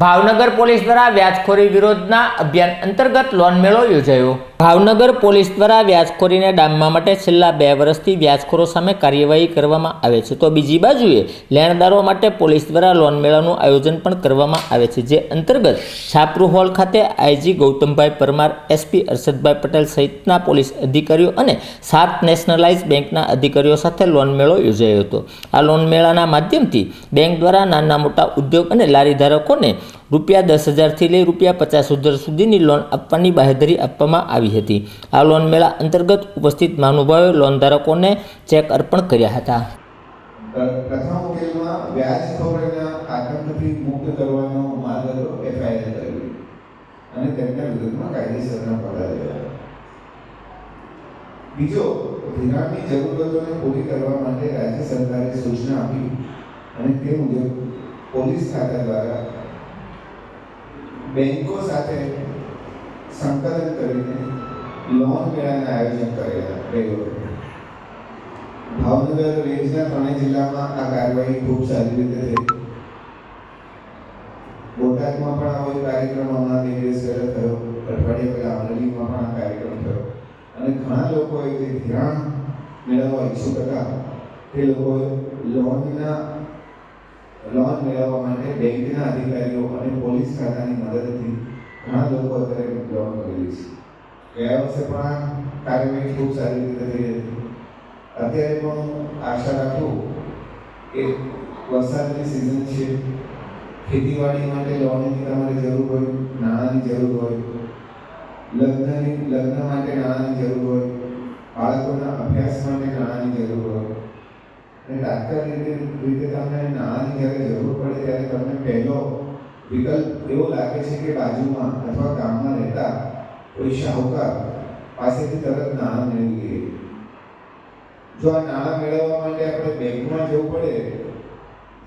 Bhavnagar police દ્વારા વ્યાજખોરી વિરોધના અભિયાન અંતર્ગત લોન મેળો યોજાયો. ભાવનગર પોલીસ દ્વારા વ્યાજખોરીને ડામવા માટે છેલ્લા બે વર્ષથી વ્યાજખોરો સામે કાર્યવાહી કરવામાં આવે છે. તો બીજી બાજુએ લેણદારો માટે પોલીસ દ્વારા લોન મેળાનું આયોજન પણ કરવામાં આવે છે, જે અંતર્ગત છાપરુ હોલ ખાતે આઈજી ગૌતમભાઈ પરમાર, એસપી અરશદભાઈ પટેલ સહિતના પોલીસ અધિકારીઓ અને સાત નેશનલાઇઝ બેંકના અધિકારીઓ સાથે લોન મેળો યોજાયો હતો. આ લોન મેળાના માધ્યમથી બેંક દ્વારા નાના મોટા ઉદ્યોગ અને લારી ધારકોને રૂપિયા દસ હજારથી લઈ રૂપિયા પચાસ હજાર સુધીની લોન આપવાની બાહેધરી આપવામાં આવી હતી. આ લોન મેળા અંતર્ગત ઉપસ્થિત મહાનુભાવોએ લોન ધારકોને ચેક અર્પણ કર્યા હતા. પોલીસ ખાતા દ્વારા બેંકો સાથે સંકલન કરીને લોન મેળાના આયોજન કરેલા કર્યું ભાવનગર રેન્જના ત્રણેય જિલ્લામાં આ કાર્યવાહી ખૂબ સારી રીતે થઈ. બોટાદમાં પણ આવો કાર્યક્રમ હમણાં બે દિવસ થયો. અઠવાડિયા પહેલા અમરેલીમાં પણ આ કાર્યક્રમ થયો. અને ઘણા લોકોએ જે ધિરાણ મેળવવા ઈચ્છુક હતા, તે લોકોએ લોનના લોન મેળવવા માટે બેંકના અધિકારીઓ અને પોલીસ ખાતાની મદદથી ઘણા લોકો અત્યારે લોન મેળવી છે. ગયા વર્ષે પણ આ કાર્યવાહી ખૂબ સારી રીતે થઈ હતી. અત્યારે પણ આશા રાખું કે વરસાદની સિઝન છે. ખેતીવાડી માટે લોનની તમારે જરૂર હોય, નાણાંની જરૂર હોય, લગ્નની, લગ્ન માટે નાણાંની જરૂર હોય, બાળકોના અભ્યાસ માટે નાણાંની જરૂર હોય. અને તાત્કાલિક રીતે તમને પહેલો વિકલ્પ એવો લાગે છે કે બાજુમાં અથવા ગામમાં રહેતા કોઈ શાહુકાર પાસેથી તરત નાણાં મેળવી લઈએ જો આ નાણાં મેળવવા માટે આપણે બેંકમાં જવું પડે,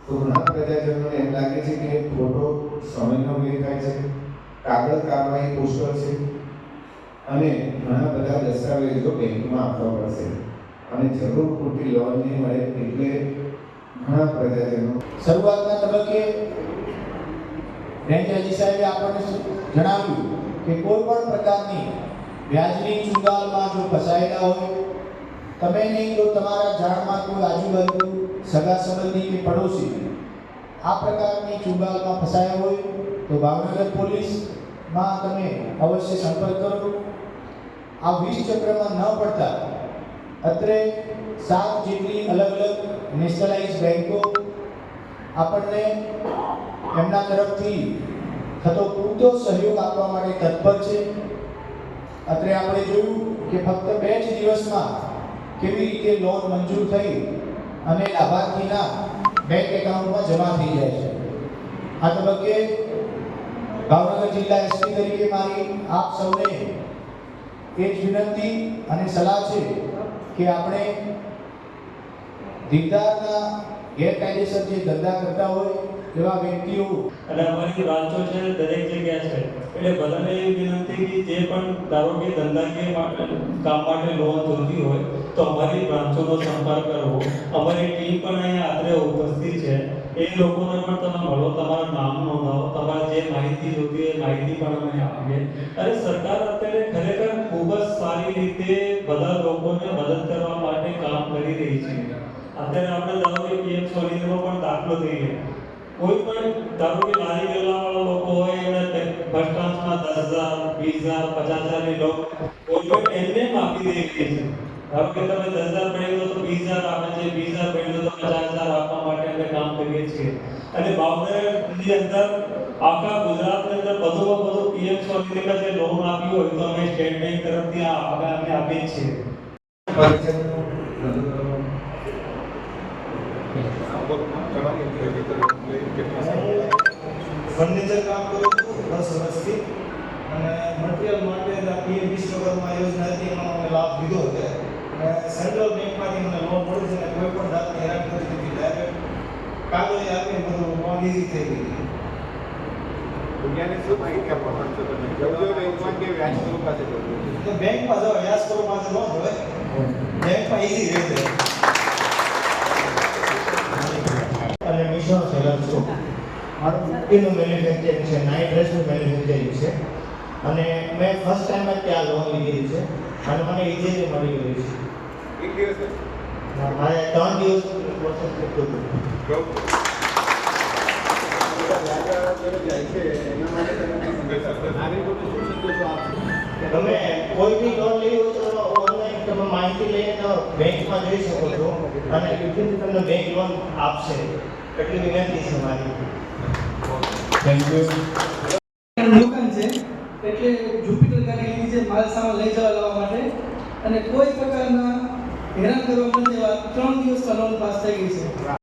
તો ઘણા પ્રજાજનોને એમ લાગે છે કે ખોટો સમયનો વ્યય થાય છે, કાગળ કાર્યવાહી પુષ્કળ છે, અને ઘણા બધા દસ્તાવેજો બેંકમાં આપવા પડશે. અને જરૂર પૂરતી લોન નહીં મળે એટલે ઘણા પ્રજાજનો શરૂઆતના તબક્કે રેન્જાજી સાહેબે આપણને જણાવ્યું કે કોઈ પણ પ્રકારની વ્યાજની ચુંગાલમાં જો ફસાયેલા હોય, તમે નહીં તો તમારા જાણમાં કોઈ આજુબાજુ સગા સંબંધી કે પડોશી આ પ્રકારની ચુંગાલમાં ફસાયા હોય, તો ભાવનગર પોલીસમાં તમે અવશ્ય સંપર્ક કરો. આ વીસ ચક્રમાં ન પડતા અત્રે સાત જેટલી અલગ અલગ નેશનલાઇઝ બેન્કો આપણને એમના તરફથી થતો પૂરતો સહયોગ આપવા માટે તત્પર છે. અત્રે આપણે જોયું કે ફક્ત બે જ દિવસમાં કેવી રીતે લોન મંજૂર થઈ અને લાભાર્થીના બેંક એકાઉન્ટમાં જમા થઈ જાય છે. આ તબક્કે ભાવનગર જિલ્લા એસપી તરીકે મારી આપ સૌને એ જ વિનંતી અને સલાહ છે કે આપણે દિગદારના ગેરકાયદેસર જે ધંધા કરતા હોય એવા વ્યક્તિઓ અને અમારી વાંચો છે દરેક જગ્યાએ છે. એટલે બધાને એવી વિનંતી કે જે પણ ધારો કે ધંધાકીય માટે કામ માટે લોન જોઈતી હોય, તો અમારી બ્રાન્ચોનો સંપર્ક કરવો. અમારી ટીમ પણ અહીંયા આદરે ઉપસ્થિત છે. એ લોકોને પણ તમે મળો, તમારું નામ નોંધાવો, તમારે જે માહિતી હોય એ માહિતી પણ અમે આપીએ. અને સરકાર અત્યારે ખરેખર ખૂબ જ સારી રીતે રહી છે. અત્યારે આપણે ધારો કે પીએમ સ્વનિધિનો પણ દાખલો લઈએ કોઈ પણ ધારો કે લારી ગલ્લાવાળા લોકો હોય, એમને બસ દસ હજાર, વીસ હજાર, પચાસ હજારની લોક કોઈ પણ એમને આપી દે છે. ધારો કે તમે દસ હજાર લો તો વીસ હજાર આપે છે, વીસ હજાર લો તો પચાસ હજાર આપવા માટે અમે કામ કરીએ છીએ. અને ભાવનગરની અંદર આખા ગુજરાતની અંદર બધું બધું પીએમ સ્વનિધિમાં જે લોન આપી હોય તો અમે સ્ટેટ બેંક તરફથી આ અમે આપીએ છીએ. ફર્નિચર કામ કરું છું દસ વર્ષથી અને મટીરિયલ માટે પીએમ વિશ્વકર્મા યોજના હતી એનો અમે લાભ લીધો છે અને સેન્ટ્રલ બેંકમાંથી મને લોન મળી છે અને કોઈ પણ જાતની હેરાનગતિ નથી ડાયરેક્ટ કાગળ આપીને બધું લોન ઈઝી થઈ ગઈ દુનિયાની શું માહિતી આપવા માંગશો તમે જવજો બેંકમાં કે વ્યાજ સ્વરૂપ પાસે જવું તો બેંકમાં જાઓ વ્યાજ કરો પાસે ન હોય બેંકમાં ઈઝી રહે છે મિશન મારું બુટ્ટીનું મેન્યુફેક્ચરિંગ છે નાઇટ ડ્રેસનું મેન્યુફેક્ચરિંગ છે. અને મેં ફર્સ્ટ ટાઈમ જ ત્યાં લોન લીધેલી છે. અને મને ઇઝીલી મળી ગયું છે. એક દિવસ મારે ત્રણ દિવસ પ્રોસેસ કરતો હતો. તમે કોઈ બી લોન લેવી હોય તો ઓનલાઈન તમે માહિતી લઈને બેંકમાં જઈ શકો છો. અને વિધિન તમને બેંક લોન આપશે. એટલી વિનંતી છે મારી થેન્ક યુ દુકાન છે એટલે જુપિટર ગાડી જે માલ સામાન લઈ જવા લાવવા માટે. અને કોઈ પ્રકારના હેરાન કરવા માટે એવા ત્રણ દિવસ લોન પાસ થઈ ગઈ છે.